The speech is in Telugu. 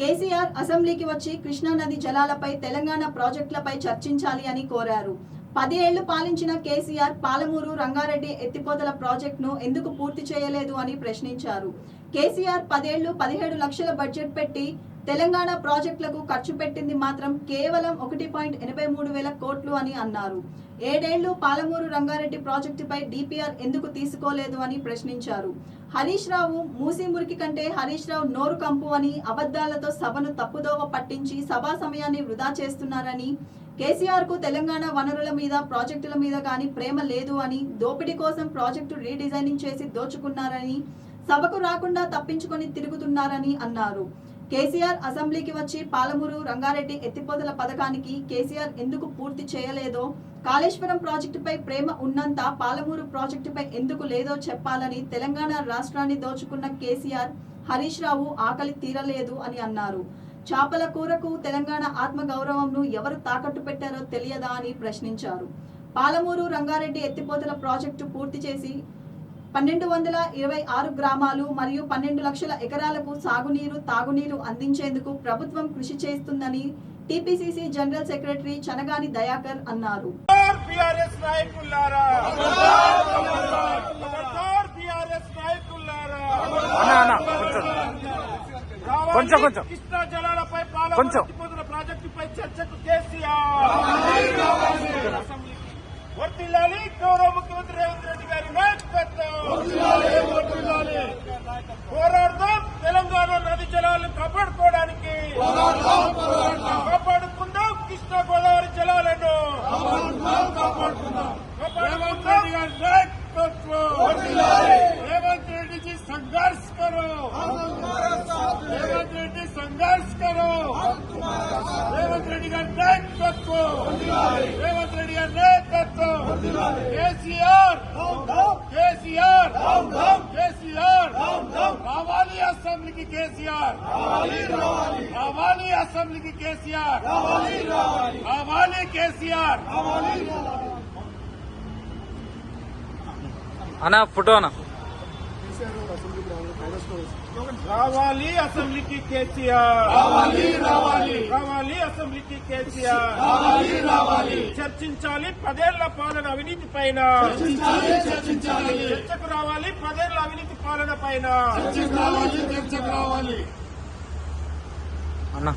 కేసీఆర్ అసెంబ్లీకి వచ్చి కృష్ణా నది జలాలపై తెలంగాణ ప్రాజెక్టులపై చర్చించాలి అని కోరారు. పది ఏళ్ళు పాలించిన కేసీఆర్ పాలమూరు రంగారెడ్డి ఎత్తిపోతల ప్రాజెక్టును ఎందుకు పూర్తి చేయలేదు అని ప్రశ్నించారు. కేసీఆర్ పదేళ్ళు పదిహేడు లక్షల బడ్జెట్ పెట్టి తెలంగాణ ప్రాజెక్టులకు ఖర్చు పెట్టింది మాత్రం కేవలం ఒకటి పాయింట్ ఎనభై మూడు వేల కోట్లు అని అన్నారు. ఏడేళ్ళు పాలమూరు రంగారెడ్డి ప్రాజెక్టుపై డిపిఆర్ ఎందుకు తీసుకోలేదు అని ప్రశ్నించారు. హరీష్ రావు మూసి మురికి కంటే హరీష్ రావు నోరు కంపు అని అబద్ధాలతో సభను తప్పుదోవ పట్టించి సభా సమయాన్ని వృధా చేస్తున్నారని కేసీఆర్కు తెలంగాణ వనరుల మీద ప్రాజెక్టుల మీద కానీ ప్రేమ లేదు అని దోపిడీ కోసం ప్రాజెక్టు రీడిజైనింగ్ చేసి దోచుకున్నారని సభకు రాకుండా తప్పించుకొని తిరుగుతున్నారని అన్నారు. కేసీఆర్ అసెంబ్లీకి వచ్చి పాలమూరు రంగారెడ్డి ఎత్తిపోతల పథకానికి కేసీఆర్ ఎందుకు పూర్తి చేయలేదో కాళేశ్వరం ప్రాజెక్టుపై ప్రేమ ఉన్నంత పాలమూరు ప్రాజెక్టుపై ఎందుకు లేదో చెప్పాలని తెలంగాణ రాష్ట్రాన్ని దోచుకున్న కేసీఆర్ హరీష్ రావు ఆకలి తీరలేదు అని అన్నారు. చేపల కూరకు తెలంగాణ ఆత్మగౌరవంను ఎవరు తాకట్టు పెట్టారో తెలియదా అని ప్రశ్నించారు. పాలమూరు రంగారెడ్డి ఎత్తిపోతల ప్రాజెక్టు పూర్తి చేసి పన్నెండు వందల ఇరవై ఆరు గ్రామాలు మరియు పన్నెండు లక్షల ఎకరాలకు సాగునీరు తాగునీరు అందించేందుకు ప్రభుత్వం కృషి చేస్తుందని TPCC general secretary Chanagani Dayakar అన్నారు. కొంచెం. కొంచెం. కృష్ణా జలాలపై కొంచెం. ప్రాజెక్టుపై చర్చకు కేసీఆర్ అసెంబ్లీకి. వర్ధిల్లాలి గౌరవ ముఖ్యమంత్రి రేవంత్ రెడ్డి గారి నాయకత్వం పోరాడదాం తెలంగాణ నది జలాలను కాపాడుకోవడానికి కాపాడుకుందాం. కృష్ణ గోదావరి జలాలను. రేవంత్ రెడ్డి గారి నాయకత్వం. రేవంత్ రెడ్డిజీ సంఘర్ష కరో రేవంత్ రెడ్డి సంఘర్ష కరో రేవంత్ రెడ్డి గారి నాయకత్వం. రేవంత్ రెడ్డి గారి నాయకత్వం. కేసీఆర్. కేసీఆర్. కేసీఆర్ రావాలి అసెంబ్లీకి కేసీఆర్ రావాలి కేసీఆర్ అన్న ఫోటో అన్న రావాలి అసెంబ్లీకి కేసీఆర్. రావాలి రావాలి. రావాలి అసెంబ్లీకి కేసీఆర్. రావాలి రావాలి. చర్చించాలి పదేళ్ళ పాలన అవినీతి పైన. చర్చించాలి. చర్చకు రావాలి పదేళ్ళ అవినీతి పాలన పైన. చర్చకు రావాలి చర్చకు రావాలి. అన్న.